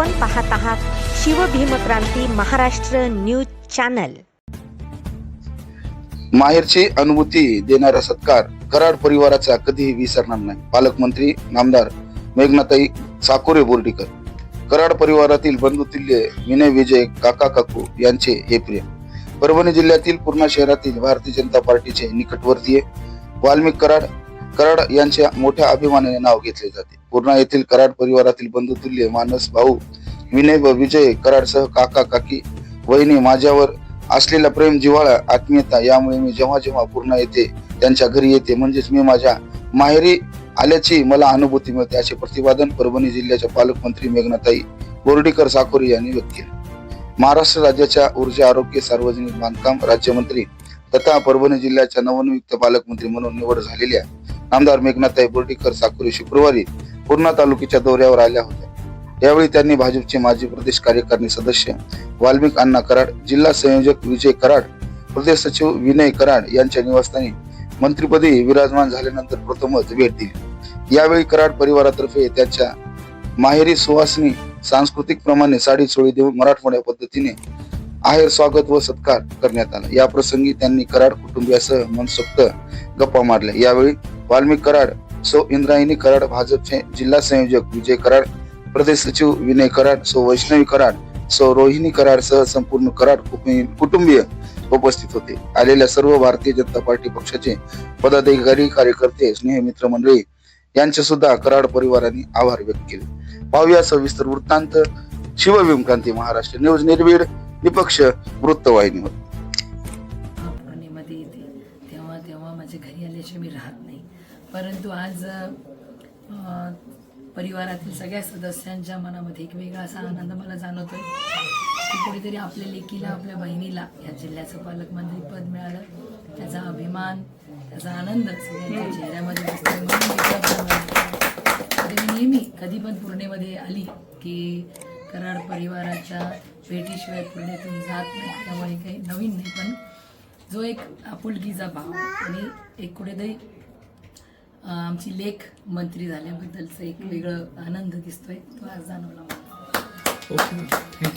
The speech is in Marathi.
आपण पाहत आहात शिवभीमक्रांती महाराष्ट्र न्यूज चॅनल. माहेरची अनुभूती देणारा सत्कार कराड परिवाराचा कधीही विसरणार नाही. पालकमंत्री नामदार मेघनाताई साकोरे बोर्डीकर. कराड परिवारातील बंधुतुल्य विनय विजय काका काकू यांचे हे प्रिय. परभणी जिल्ह्यातील पूर्णा शहरातील भारतीय जनता पार्टीचे निकटवर्तीय वाल्मिक कराड कराड यांच्या मोठ्या अभिमानाने नाव घेतले जाते. पूर्णा येथील कराड परिवारातील बंधुतुल्य मानस भाऊ विनय व विजय कराडसह काका काकी वहिनी माझ्यावर असलेला प्रेम जिव्हाळा आत्मीयता यामुळे मी जेव्हा जेव्हा पूर्ण येते त्यांच्या घरी येते म्हणजेच मी माझ्या माहेरी आल्याची मला अनुभूती मिळते असे प्रतिपादन परभणी जिल्ह्याच्या पालकमंत्री मेघनाताई बोर्डीकर साकोरी यांनी व्यक्त केले. महाराष्ट्र राज्याच्या ऊर्जा आरोग्य सार्वजनिक बांधकाम राज्यमंत्री तथा परभणी जिल्ह्याच्या नवनियुक्त पालकमंत्री म्हणून निवड झालेल्या आमदार मेघनाताई बोर्डीकर साकोरी शुक्रवारी पूर्णा तालुक्याच्या दौऱ्यावर आल्या होत्या. यावेळी त्यांनी भाजपचे माजी प्रदेश कार्यकारिणी सदस्य वाल्मिक अण्णा कराड जिल्हा संयोजक विजय कराड प्रदेश सचिव विनय कराड यांच्या निवासस्थानी मंत्रिपदी विराजमान झाल्यानंतर प्रथमच भेट दिली. यावेळी कराड परिवारातर्फे त्यांच्या माहेरी सुवासनी सांस्कृतिक प्रमाणे साडी चोळी देऊन मराठवाड्या पद्धतीने आहेर स्वागत व सत्कार करण्यात आला. या प्रसंगी त्यांनी कराड कुटुंबियासह मनसोक्त गप्पा मारल्या. यावेळी वाल्मिक कराड सौ इंद्रायणी कराड भाजपचे जिल्हा संयोजक विजय कराड प्रदेश सचिव विनय कराड सौ वैष्णवी कराड सौ रोहिणी कराड सह संपूर्ण कराड कुटुंबीय उपस्थित होते. आलेल्या सर्व भारतीय जनता पार्टी पक्षाचे पदाधिकारी कार्यकर्ते स्नेह मित्र मंडळी यांचे सुद्धा कराड परिवाराने आभार व्यक्त केले. पाहूया सविस्तर वृत्तांत. शिवभीमक्रांती महाराष्ट्र न्यूज निर्भीड निपक्ष वृत्तवाहिनीवर. माझ्या घरी आल्याशिवाय मी राहत नाही. परंतु आज परिवारातील सगळ्या सदस्यांच्या मनामध्ये एक वेगळा असा आनंद मला जाणवतोय की कुठेतरी आपल्या लेकीला आपल्या बहिणीला या जिल्ह्याचं पालकमंत्री पद मिळालं. त्याचा अभिमान त्याचा आनंद सगळ्यांच्या चेहऱ्यामध्ये नेहमी कधी पण पूर्णेमध्ये आली की कराड परिवाराच्या भेटीशिवाय पूर्णेतून जात नाही. त्यामुळे काही नवीन नाही पण जो एक आपुलकीचा भाव आणि एक कुठेतरी आमची लेख मंत्री झाल्याबद्दलचं एक वेगळं आनंद दिसतोय तो आज जाणवला मला. Okay thank you